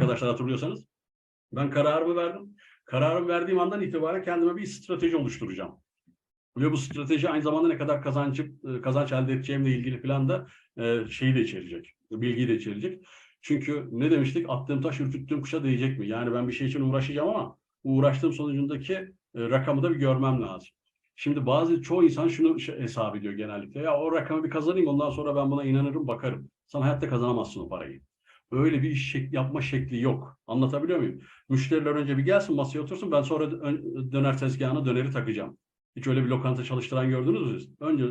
arkadaşlar hatırlıyorsanız. Ben kararımı verdim. Kararımı verdiğim andan itibaren kendime bir strateji oluşturacağım. Ve bu strateji aynı zamanda ne kadar kazanç, kazanç elde edeceğimle ilgili falan da e, şeyi de içerecek. Bilgiyi de içerecek. Çünkü ne demiştik? Attığım taş ürküttüğüm kuşa değecek mi? Yani ben bir şey için uğraşacağım ama uğraştığım sonucundaki e, rakamı da bir görmem lazım. Şimdi bazı çoğu insan şunu şey- hesap ediyor genellikle. Ya o rakamı bir kazanayım ondan sonra ben buna inanırım bakarım. Sen hayatta kazanamazsın o parayı. Öyle bir iş şek- yapma şekli yok. Anlatabiliyor muyum? Müşteriler önce bir gelsin masaya otursun ben sonra dö- döner tezgahına döneri takacağım. Hiç öyle bir lokanta çalıştıran gördünüz mü? Önce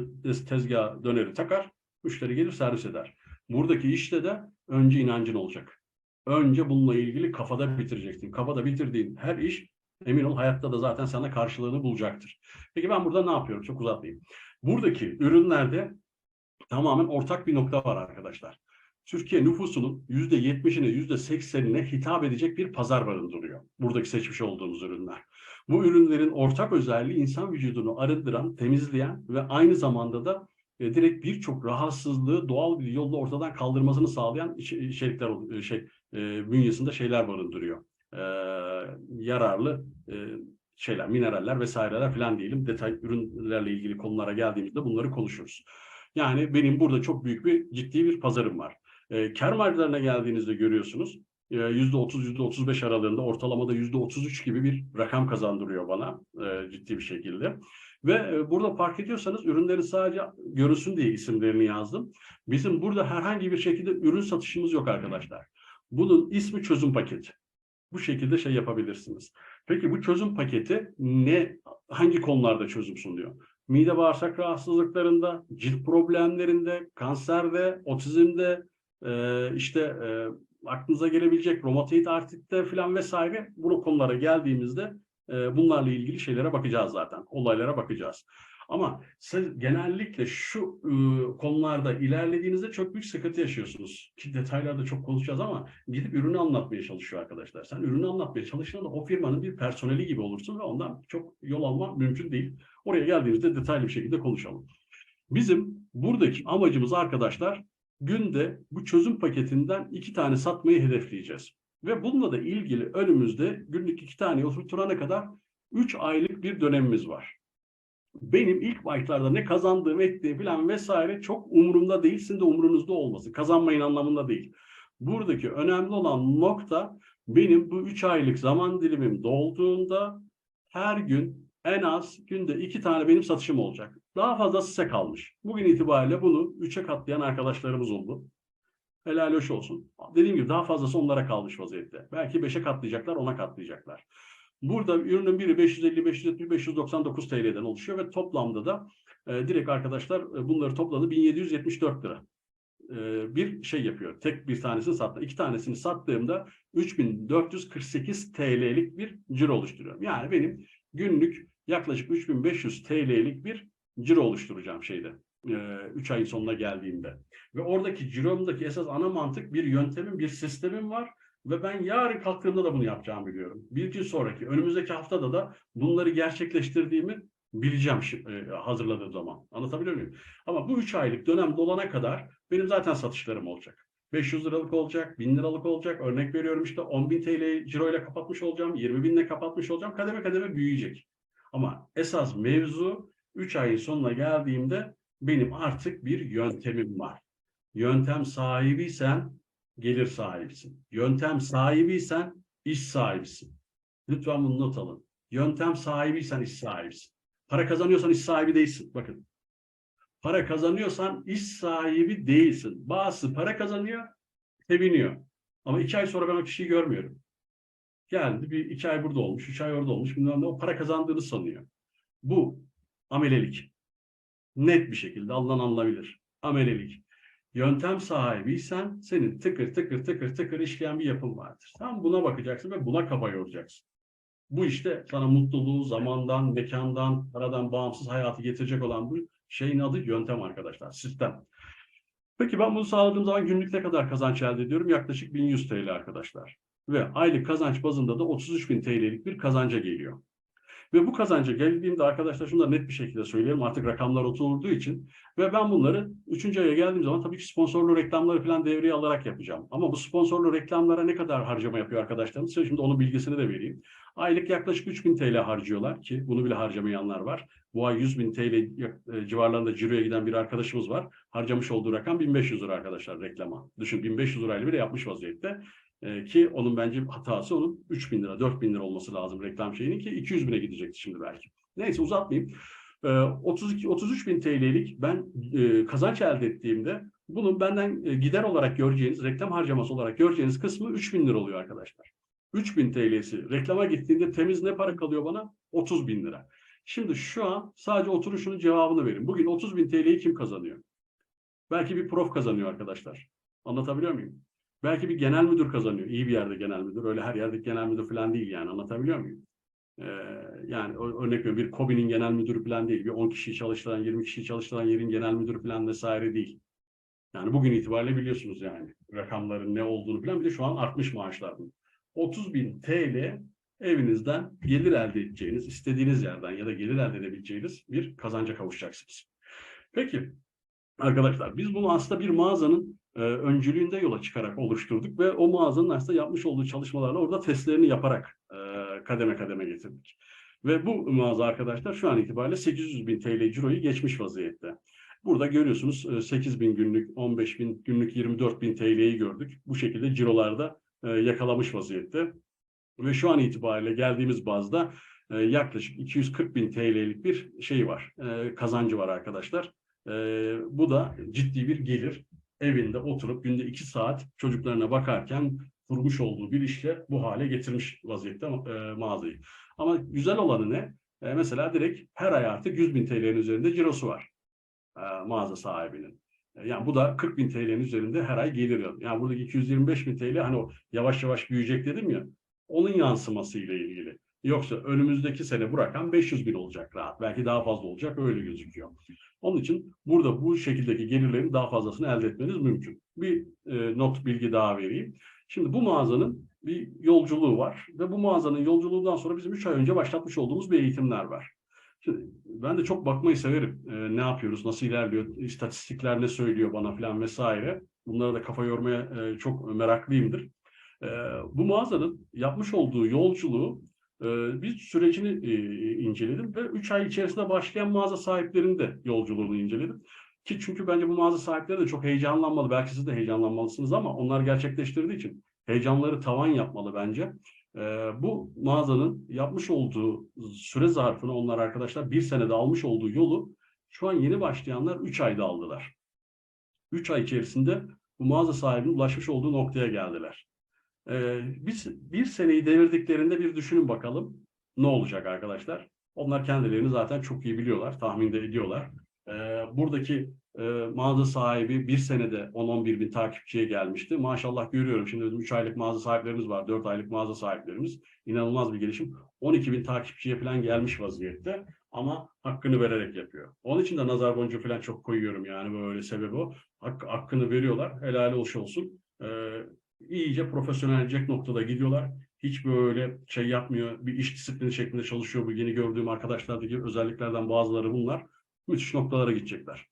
tezgaha döneri takar, müşteri gelir servis eder. Buradaki işte de önce inancın olacak. Önce bununla ilgili kafada bitireceksin. Kafada bitirdiğin her iş emin ol hayatta da zaten sana karşılığını bulacaktır. Peki ben burada ne yapıyorum? Çok uzatmayayım. Buradaki ürünlerde tamamen ortak bir nokta var arkadaşlar. Türkiye nüfusunun %70'ine %80'ine hitap edecek bir pazar barındırıyor. Buradaki seçmiş olduğumuz ürünler. Bu ürünlerin ortak özelliği insan vücudunu arındıran, temizleyen ve aynı zamanda da e, direkt birçok rahatsızlığı doğal bir yolla ortadan kaldırmasını sağlayan iç- içerikler e, şey e, bünyesinde şeyler barındırıyor. Yararlı şeyler, mineraller vesaireler falan diyelim. Detay ürünlerle ilgili konulara geldiğimizde bunları konuşuruz. Yani benim burada çok büyük bir ciddi bir pazarım var. E, kar marjlarına geldiğinizde görüyorsunuz. e, %30, %35 aralığında ortalamada %33 gibi bir rakam kazandırıyor bana e, ciddi bir şekilde. Ve e, burada fark ediyorsanız ürünlerin sadece görünsün diye isimlerini yazdım. Bizim burada herhangi bir şekilde ürün satışımız yok arkadaşlar. Bunun ismi çözüm paketi. Bu şekilde şey yapabilirsiniz. Peki bu çözüm paketi ne hangi konularda çözüm sunuyor? Mide bağırsak rahatsızlıklarında, cilt problemlerinde, kanserde, otizmde, e, işte e, aklınıza gelebilecek romatoid artritte falan vesaire bu konulara geldiğimizde e, bunlarla ilgili şeylere bakacağız zaten. Olaylara bakacağız. Ama siz genellikle şu e, konularda ilerlediğinizde çok büyük sıkıntı yaşıyorsunuz. Ki detaylarda çok konuşacağız ama gidip ürünü anlatmaya çalışıyor arkadaşlar. Sen ürünü anlatmaya çalıştığında o firmanın bir personeli gibi olursun ve ondan çok yol alma mümkün değil. Oraya geldiğimizde detaylı bir şekilde konuşalım. Bizim buradaki amacımız arkadaşlar günde bu çözüm paketinden iki tane satmayı hedefleyeceğiz. Ve bununla da ilgili önümüzde günlük iki tane oturtturana kadar üç aylık bir dönemimiz var. Benim ilk aylarda ne kazandığım ettiğim falan vesaire çok umurumda değil, sizin de umurunuzda olması. Kazanmayın anlamında değil. Buradaki önemli olan nokta benim bu üç aylık zaman dilimim dolduğunda her gün en az günde iki tane benim satışım olacak. Daha fazlası size kalmış. Bugün itibariyle bunu üçe katlayan arkadaşlarımız oldu. Helal hoş olsun. Dediğim gibi daha fazlası onlara kalmış vaziyette. Belki 5'e katlayacaklar, 10'a katlayacaklar. Burada ürünün biri 550, 570, 599 TL'den oluşuyor ve toplamda da e, direkt arkadaşlar e, bunları topladı 1774 lira. E, bir şey yapıyor. Tek bir tanesini sattı. İki tanesini sattığımda 3448 TL'lik bir ciro oluşturuyorum. Yani benim günlük yaklaşık 3500 TL'lik bir ciro oluşturacağım şeyde. 3 ayın sonuna geldiğimde. Ve oradaki ciromdaki esas ana mantık bir yöntemim, bir sistemim var. Ve ben yarın kalktığımda da bunu yapacağımı biliyorum. Bir gün sonraki, önümüzdeki haftada da bunları gerçekleştirdiğimi bileceğim e, hazırladığım zaman. Anlatabiliyor muyum? Ama bu 3 aylık dönem dolana kadar benim zaten satışlarım olacak. 500 liralık olacak, 1000 liralık olacak. Örnek veriyorum işte 10.000 TL ciro ile kapatmış olacağım, 20 binle kapatmış olacağım. Kademe kademe büyüyecek. Ama esas mevzu 3 ayın sonuna geldiğimde benim artık bir yöntemim var. Yöntem sahibiysen gelir sahibisin. Yöntem sahibiysen iş sahibisin. Lütfen bunu not alın. Yöntem sahibiysen iş sahibisin. Para kazanıyorsan iş sahibi değilsin. Bakın. Para kazanıyorsan iş sahibi değilsin. Bazısı para kazanıyor, seviniyor. Ama iki ay sonra ben o kişiyi görmüyorum. Geldi bir iki ay burada olmuş, üç ay orada olmuş. Bilmem ne, o para kazandığını sanıyor. Bu amelelik. Net bir şekilde Allah'ın anılabilir. Amelelik. Yöntem sahibiysen senin tıkır tıkır tıkır tıkır işleyen bir yapın vardır. Tam buna bakacaksın ve buna kafa yoracaksın. Bu işte sana mutluluğu zamandan, mekandan, paradan bağımsız hayatı getirecek olan bu şeyin adı yöntem arkadaşlar, sistem. Peki ben bunu sağladığım zaman günlük ne kadar kazanç elde ediyorum? Yaklaşık 1100 TL arkadaşlar. Ve aylık kazanç bazında da 33.000 TL'lik bir kazanca geliyor. Ve bu kazanca geldiğimde arkadaşlar şunu da net bir şekilde söyleyelim. Artık rakamlar oturduğu için. Ve ben bunları 3. aya geldiğim zaman tabii ki sponsorlu reklamları falan devreye alarak yapacağım. Ama bu sponsorlu reklamlara ne kadar harcama yapıyor arkadaşlarımız? Size Şimdi onun bilgisini de vereyim. Aylık yaklaşık 3000 TL harcıyorlar ki bunu bile harcamayanlar var. Bu ay 100 bin TL e, civarlarında ciroya giden bir arkadaşımız var. Harcamış olduğu rakam 1500 lira arkadaşlar reklama. Düşün 1500 lirayla bile yapmış vaziyette. Ee, ki onun bence hatası onun 3000 lira, 4000 lira olması lazım reklam şeyinin ki 200 bine gidecekti şimdi belki. Neyse uzatmayayım. Ee, 32 33 bin TL'lik ben e, kazanç elde ettiğimde bunun benden e, gider olarak göreceğiniz, reklam harcaması olarak göreceğiniz kısmı 3000 lira oluyor arkadaşlar. 3000 TL'si reklama gittiğinde temiz ne para kalıyor bana? 30 bin lira. Şimdi şu an sadece oturuşunun cevabını verin. Bugün 30 bin TL'yi kim kazanıyor? Belki bir prof kazanıyor arkadaşlar. Anlatabiliyor muyum? Belki bir genel müdür kazanıyor. İyi bir yerde genel müdür. Öyle her yerde genel müdür falan değil yani. Anlatabiliyor muyum? Ee, yani örnek veriyorum bir KOBİ'nin genel müdürü falan değil. Bir 10 kişiyi çalıştıran, 20 kişiyi çalıştıran yerin genel müdürü falan vesaire değil. Yani bugün itibariyle biliyorsunuz yani rakamların ne olduğunu falan bir de şu an artmış maaşlar. 30 bin TL evinizden gelir elde edeceğiniz, istediğiniz yerden ya da gelir elde edebileceğiniz bir kazanca kavuşacaksınız. Peki arkadaşlar biz bunu aslında bir mağazanın e, öncülüğünde yola çıkarak oluşturduk ve o mağazanın aslında yapmış olduğu çalışmalarla orada testlerini yaparak e, kademe kademe getirdik. Ve bu mağaza arkadaşlar şu an itibariyle 800 bin TL ciroyu geçmiş vaziyette. Burada görüyorsunuz 8 bin günlük, 15 bin günlük, 24 bin TL'yi gördük. Bu şekilde cirolarda e, yakalamış vaziyette. Ve şu an itibariyle geldiğimiz bazda e, yaklaşık 240 bin TL'lik bir şey var, e, kazancı var arkadaşlar. E, bu da ciddi bir gelir. Evinde oturup günde 2 saat çocuklarına bakarken kurmuş olduğu bir işle bu hale getirmiş vaziyette e, mağazayı. Ama güzel olanı ne? E, mesela direkt her ay artık 100 bin TL'nin üzerinde cirosu var e, mağaza sahibinin. E, yani bu da 40 bin TL'nin üzerinde her ay geliyor. Yani buradaki 225 bin TL hani o yavaş yavaş büyüyecek dedim ya onun yansıması ile ilgili. Yoksa önümüzdeki sene bu rakam 500 bin olacak rahat. Belki daha fazla olacak öyle gözüküyor. Onun için burada bu şekildeki gelirlerin daha fazlasını elde etmeniz mümkün. Bir e, not bilgi daha vereyim. Şimdi bu mağazanın bir yolculuğu var ve bu mağazanın yolculuğundan sonra bizim 3 ay önce başlatmış olduğumuz bir eğitimler var. Şimdi ben de çok bakmayı severim. E, ne yapıyoruz, nasıl ilerliyor, istatistikler ne söylüyor bana falan vesaire. Bunlara da kafa yormaya e, çok meraklıyımdır. E, bu mağazanın yapmış olduğu yolculuğu bir sürecini e, inceledim ve 3 ay içerisinde başlayan mağaza sahiplerinin de yolculuğunu inceledim. Ki çünkü bence bu mağaza sahipleri de çok heyecanlanmalı. Belki siz de heyecanlanmalısınız ama onlar gerçekleştirdiği için heyecanları tavan yapmalı bence. E, bu mağazanın yapmış olduğu süre zarfını onlar arkadaşlar bir senede almış olduğu yolu şu an yeni başlayanlar 3 ayda aldılar. 3 ay içerisinde bu mağaza sahibinin ulaşmış olduğu noktaya geldiler. Ee, biz bir seneyi devirdiklerinde bir düşünün bakalım ne olacak arkadaşlar. Onlar kendilerini zaten çok iyi biliyorlar, tahmin de ediyorlar. Ee, buradaki e, mağaza sahibi bir senede 10-11 bin takipçiye gelmişti. Maşallah görüyorum şimdi 3 aylık mağaza sahiplerimiz var, 4 aylık mağaza sahiplerimiz. İnanılmaz bir gelişim. 12 bin takipçiye falan gelmiş vaziyette ama hakkını vererek yapıyor. Onun için de nazar boncuğu falan çok koyuyorum yani böyle sebebi o. Hak, hakkını veriyorlar, helal hoş olsun. Ee, iyice profesyonelecek noktada gidiyorlar. Hiç böyle şey yapmıyor, bir iş disiplini şeklinde çalışıyor bu yeni gördüğüm arkadaşlardaki özelliklerden bazıları bunlar. Müthiş noktalara gidecekler.